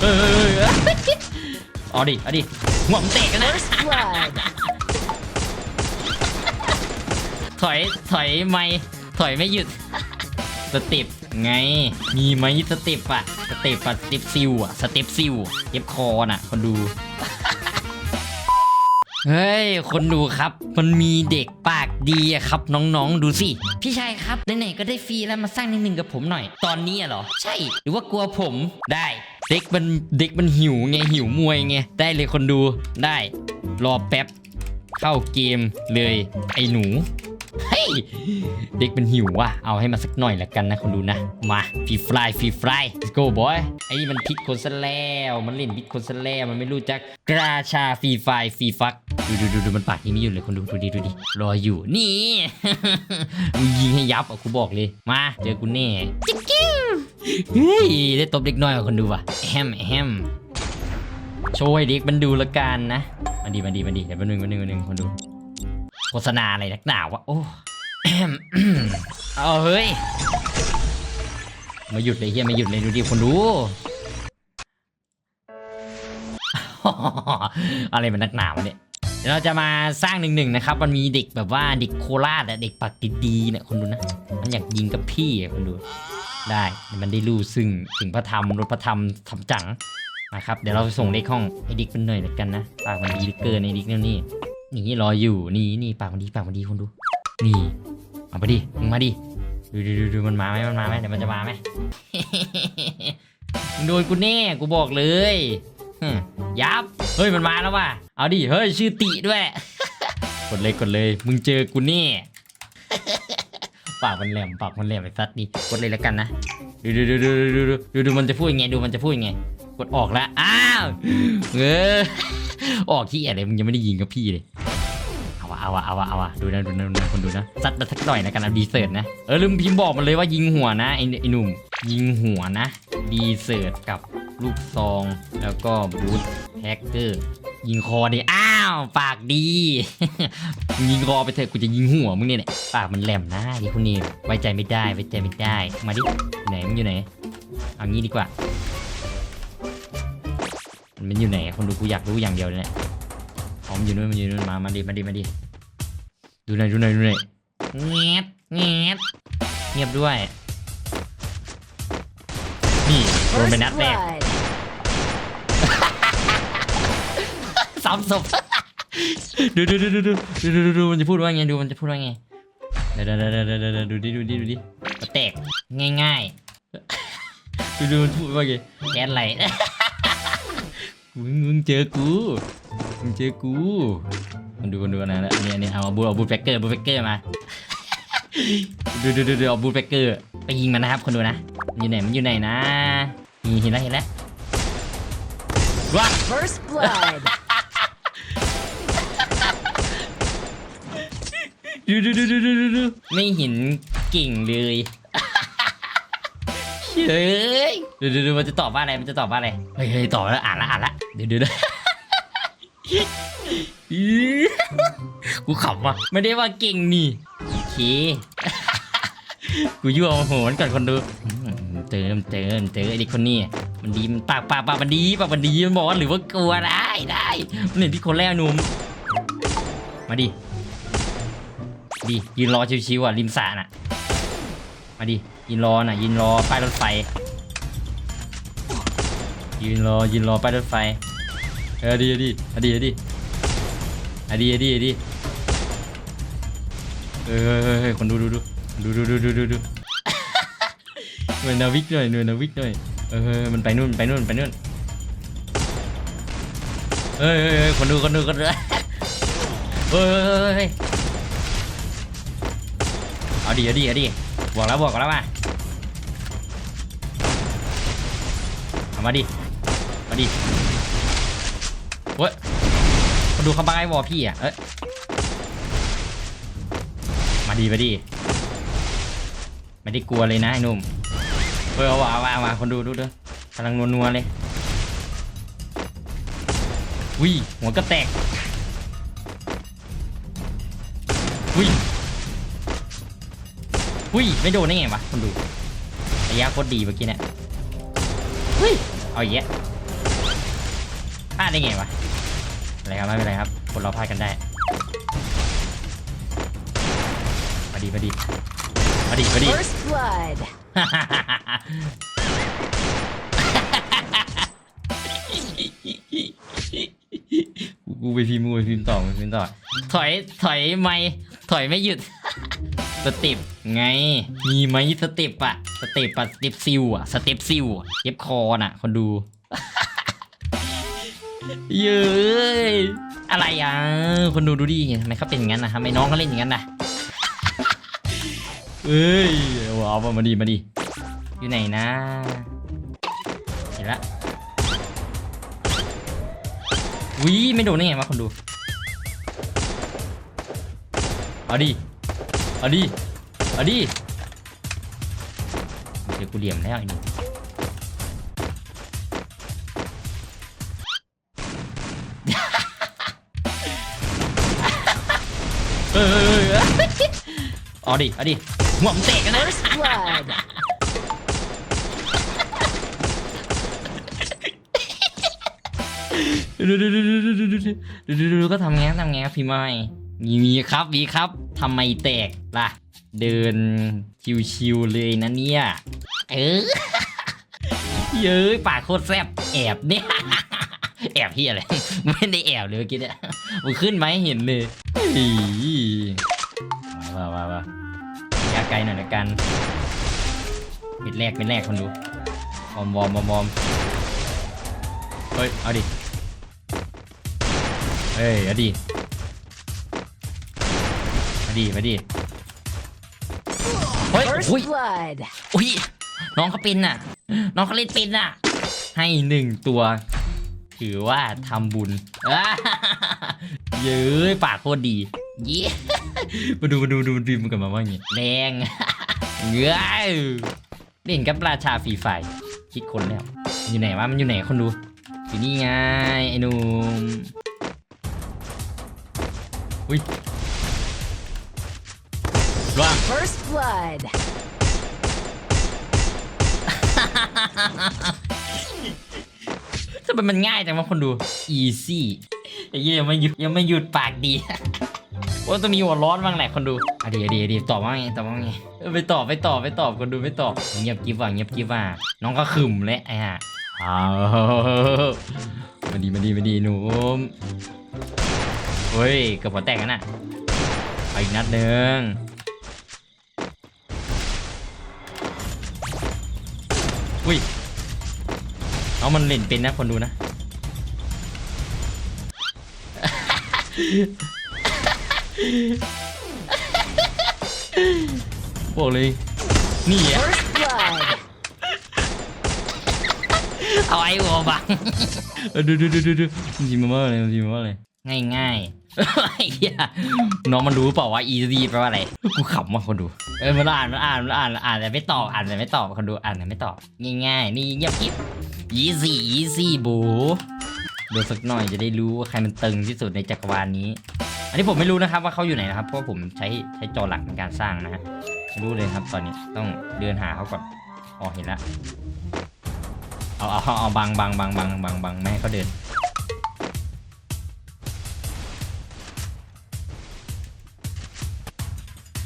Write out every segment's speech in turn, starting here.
เออเออเออเอาดิเอาดิหัวมันเตะกันนะ ถอย ถอยไม่ถอยไม่หยุด สเต็ปไง มีไหมสเต็ปอะสเต็ปอะสเต็ปซิวอะสเต็ปซิวเย็บคอน่ะคนดู เฮ้ย คนดูครับ มันมีเด็กปากดีอะครับ น้องๆ ดูสิ พี่ชายครับ ไหนๆ ก็ได้ฟรีแล้วมาสร้างนิดนึงกับผมหน่อย ตอนนี้อะเหรอ ใช่ หรือว่ากลัวผมได้ เด็กมันเด็กมันหิวไงหิวมวยไง ได้เลยคนดูได้ รอแป๊บ เข้าเกมเลยไอ้หนู เฮ้ยเด็กมันหิวว่ะ เอาให้มาสักหน่อยละกันนะคนดูนะ มาฟรีฟลายฟรีฟลาย let's go boy ไอ้นี่มันพิษคนซะแล้ว มันเล่นพิษคนซะแล้ว มันไม่รู้จักกราชาฟรีไฟฟรีฟัก ดูดูดูดูมันปากนี้ไม่หยุดเลยคนดูดูดิดูดิรออยู่นี่ยิงให้ยับอะกูบอกเลย มาเจอกูแน่จิ๊กกิ้วเฮ้ยได้ตบเด็กน้อยกว่าคนดูว่ะแฮมแฮมโชว์เด็กมันดูละกันนะมาดีมาดีมาดีเดี๋ยวแป๊บนึงแป๊บนึงแป๊บนึงคนดูโฆษณาอะไรนักหนาวะโอ้ เอาเฮ้ยมาหยุดเลยเฮียมาหยุดเลยดูดิคนดู อะไรมันนักหนาวะเนี่ยเดี๋ยวเราจะมาสร้างหนึ่งหนึ่งนะครับ มันมีเด็กแบบว่าเด็กโคราชอะเด็กปากดีๆเนี่ยคนดูนะ มันอยากยิงกับพี่อะคนดู ได้เดี๋ยวมันได้รู้ซึ่งถึงพระธรรมรถพระธรรมทำจังนะครับ เดี๋ยวเราส่งเลขห้องไอ้ดิกเป็นหน่อยแล้วกันนะปากมันดีเหลือเกินไอ้ดิกเนี่ยนี่นี่รออยู่นี่นี่ปากมันดีปากมันดีคนดู นี่ เอาไปดิ มึงมาดิ ดูดูดูดูมันมาไหมมันมาไหมเดี๋ยวมันจะมาไหมมึงโดนกูแน่ กูบอกเลยยับ เฮ้ยมันมาแล้วว่ะ เอาดิ เฮ้ยชื่อติด้วย กดเลยกดเลย มึงเจอกูแน่ปากมันแหลมปากมันแหลมไอ้สัตว์ดิ กดเลยแล้วกันนะ ดูดูดูดูดูดูดูดูมันจะพูดยังไง ดูมันจะพูดยังไง กดออกแล้ว อ้าว เออ ออกที่อะไรมึงยังไม่ได้ยิงกับพี่เลย เอาวะเอาวะเอาวะเอะดูนะดูนะดูนะคนดูนะซัดมาสักหน่อยนะกันนะดีเซิร์ตนะเออลืมพิมพ์บอกมันเลยว่ายิงหัวนะไอ้ไอ้หนุ่มยิงหัวนะ ดีเซิร์ตกับลูกซอง แล้วก็บูทแฮกเกอร์ยิงคอดิอ้าวปากดี ยิงคอไปเถอะกูจะยิงหัวมึงเนี่ยแหละปากมันแหลมนะดิคุณนี่ไว้ใจไม่ได้ไว้ใจไม่ได้มาดิไหนมึงอยู่ไหนเอางี้ดีกว่ามันอยู่ไหนคนดูกูอยากรู้อย่างเดียวเลยเนี่ยอ๋อมนอยู่นู่นมันอยู่นู่นมา มาดิ มาดิ มาดิ ดูหน่อยดูหน่อยดูหน่อยเงียบเงียบเงียบด้วย นี่โดน First ไปนัดแรก blood. สามศพดูดูดูดูดูดูดูดูดูมันจะพูดว่าไงดูมันจะพูดว่าไงเดี๋ยวเดี๋ยวเดี๋ยวเดี๋ยวเดี๋ยวดูดิดูดิดูดิมาแตกง่ายๆดูดูมันพูดว่าไงแกนไหลมึงมึงเจอกูมึงเจอกู มันดูมันดูนนะอันนี้อันนี้เอาบูเอาบูแฟกเกอร์บูแฟกเกอร์มาดูดูดูดูเอาบูแฟกเกอร์ไปยิงมันนะครับคนดูนะอยู่ไหนมันอยู่ไหนนะนี่เห็นแล้วเห็นแล้วว้า First blood. ดูดูดูดูดูดูดูไม่เห็นเก่งเลยเฮ้ยดูดูดูมันจะตอบว่าอะไรมันจะตอบว่าอะไรเฮ้ยตอบแล้วอ่านละอ่านละเดี๋ยวดี๋ยวเดี๋ยว อีกูขำว่ะไม่ได้ว่าเก่งนี่โอเคกูยั่วโมโหนก่อนคนดูอืมเจอเจอเจอไอ้เด็กคนนี้มันดีมันปากปากปากมันดีปากมันดีมันบอกว่าหรือว่ากลัวได้ได้มันเห็นที่คนแรกหนุ่มมาดิดิยืนรอชิวๆอะริมสระน่ะมาดิยืนรอน่ะยืนรอป้ายรถไฟ ยืนรอยืนรอป้ายรถไฟเออดีดีอดีอดี อดีอดีอดีเออเฮ้ยคนดูดูดูดูดูดูดูดูดูหน่วยนาวิกหน่อยหน่วยนาวิกหน่อยเออเฮ้ยมันไปนู่นไปนู่นไปนู่นเฮ้ยเฮ้ยคนดูคนดูคนดูเฮ้ยเอาดิเอาดิเอาดิบอกแล้วบอกแล้วว่าเอามาดิมาดิเว้ย ดูเขาบังไอ้วอพี่อะเอ้ยมาดีมาดีไม่ได้กลัวเลยนะไอ้นุ่มเฮ้ยเอาว่ะเอาว่ะเอาว่ะคนดูดูดูกำลังนัวๆเลยวิ่งหัวก็แตกวิ่งวิ่งไม่โดนได้ไงวะคนดูระยะโคตรดีเมื่อกี้เนี่ยเฮ้ยเอาอีกแยะพลาดได้ไงวะ อะไรครับไม่เป็นไรครับ คนเราพลาดกันได้มาดีมาดีมาดีมาดี First blood. กูไปพิมพ์กูไปพิมพ์ต่อกูไปพิมพ์ต่อ ถอยถอยไม่ถอยไม่หยุดสเต็ปไง มีไหมสเต็ปอะสเต็ปอะสเต็ปซิวอะสเต็ปซิวอะเย็บคอน่ะคนดู เย้ยอะไรอะ คนดูดูดิทำไมเขาเป็นอย่างนั้นนะทำไมน้องเขาเล่นอย่างนั้นนะเอ้ยว้าวมาดีมาดีอยู่ไหนนะ เห็นละวิไม่โดนได้ไงวะคนดู เอาดิ เอาดิ เอาดิเดี๋ยวกูเหลี่ยมแล้วไอ้หนี่ เอาดิเอาดิหัวมันเตะกันนะ First blood. ดูดูดูดูดูดูดูดูดูดูก็ทำไงทำไงครับพี่ไม้มีมีครับมีครับทำไมแตกล่ะ เดินชิวๆเลยนะเนี่ยเออเย้ยปากโคตรแซ่บแอบเนี่ยแอบพี่อะไรไม่ได้แอบเลยเมื่อกี้เนี่ยมันขึ้นมาให้เห็นเลย เฮ้ยว้าวว้าวว้าวยาไกลหน่อยละกันเป็นแรกเป็นแรกคนดูวอมวอมวอมวอมเฮ้ย เอาดิ เฮ้ย เอาดิ มาดิ มาดิ เฮ้ย First อุ้ย blood. อุ้ย น้องเขาเป็นน่ะ น้องเขาเล่นเป็นน่ะ ให้หนึ่งตัว ถือว่าทำบุญอ่าเย้ยปากโคตรดี เย้ มาดูมาดูดูดูมันกันมาว่าอย่างงี้แดงเงยเล่นกับราชาฟรีไฟร์คิดคนแล้วมันอยู่ไหนวะมันอยู่ไหนคนดูอยู่นี่ไงไอ้หนุ่มอุ้ยร่วง First blood. ทำไมมันง่ายจังวะคนดู easy ไอ้เหี้ยยังไม่หยุดยังไม่หยุดปากดี ว่าต้องมีหัวร้อนบ้างแหละคนดูอะเดี๋ยวเดี๋ยวเดี๋ยวตอบว่าไงตอบว่าไงไปตอบไปตอบไปตอบคนดูไม่ตอบเงียบกิ๊บว่ะเงียบกิ๊บว่ะน้องก็ขึมเลยไอ้ห่าอ้ามาดีมาดีมาดีหนูเฮ้ยเกับหัวแตกกันน่ะเอาอีกนัดหนึ่งอุ้ยน้องมันเล่นเป็นนะคนดูนะ บอกเลย นี่อะ First blood. เอาไอ้หัวบังเออดูดูดูดูดูมันจริงมาว่าอะไรมันจริงมาว่าอะไรง่ายง่ายๆไอ้เหี้ยน้องมันรู้เปล่าว่า easy แปลว่าอะไรกูขำว่ะคนดูเออมันอ่านมันอ่านมันอ่านอ่านแต่ไม่ตอบอ่านแต่ไม่ตอบคนดูอ่านแต่ไม่ตอบง่ายๆนี่เงียบกิ๊บ easy easy บูดูสักหน่อยจะได้รู้ว่าใครมันตึงที่สุดในจักรวาลนี้ อันนี้ผมไม่รู้นะครับว่าเขาอยู่ไหนนะครับ เพราะผมใช้ใช้จอหลักในการสร้างนะฮะไม่รู้เลยครับ ตอนนี้ต้องเดินหาเขาก่อนอ๋อเห็นแล้วเอาเอาเอาเอาบังบังบังบังบังบังไม่ให้เขาเดิน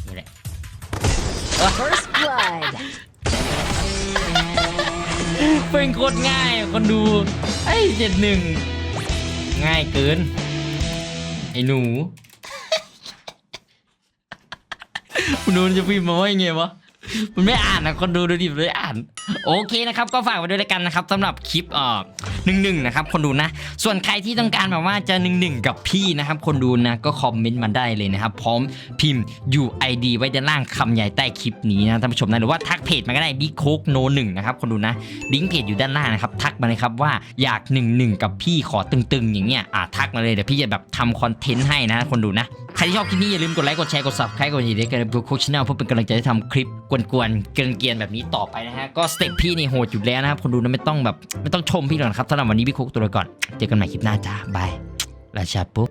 นี่แหละ First blood. เป็นโคตรง่ายอะคนดูไอ้เจ็ดหนึ่งง่ายเกิน ไอ้หนู คุณดูมันจะพิมพ์มาว่ายังไงวะ มันไม่อ่านนะคนดูดูดิมันไม่อ่าน โอเคนะครับ ก็ฝากไว้ด้วยแล้วกันนะครับสำหรับคลิปเอ่อหนึ่งหนึ่งนะครับ คนดูนะ ส่วนใครที่ต้องการแบบว่าจะหนึ่งหนึ่งกับพี่นะครับ คนดูนะก็คอมเมนต์มาได้เลยนะครับ พร้อมพิมพ์ UID ไว้ด้านล่างคำใหญ่ใต้คลิปนี้นะท่านผู้ชมนะหรือว่าทักเพจมาก็ได้บิ๊กโคกโนหนึ่งนะครับคนดูนะลิงก์เพจอยู่ด้านล่างนะครับทักมาเลยครับว่าอยากหนึ่งหนึ่งกับพี่ขอตึงๆ อย่างเงี้ยอะทักมาเลยเดี๋ยวพี่จะแบบทำคอนเทนต์ให้นะคนดูนะ รที่ชอบคลิปนี้อย่าลืมกดไลค์กดแชร์กด subscribe กดติดตามกันในโคชแนลเพื่อเป็นกำลังใจให้ทำคลิปกวนๆเกลียนๆแบบนี้ต่อไปนะฮะก็สเต็ปพี่นี่โหดอยู่แล้วนะครับคนดูนะไม่ต้องแบบไม่ต้องชมพี่หรอกนะครับสำหรับวันนี้พี่โคกตัวลก่อนเจอกันใหม่คลิปหน้าจ้าบายราชาปุ๊บ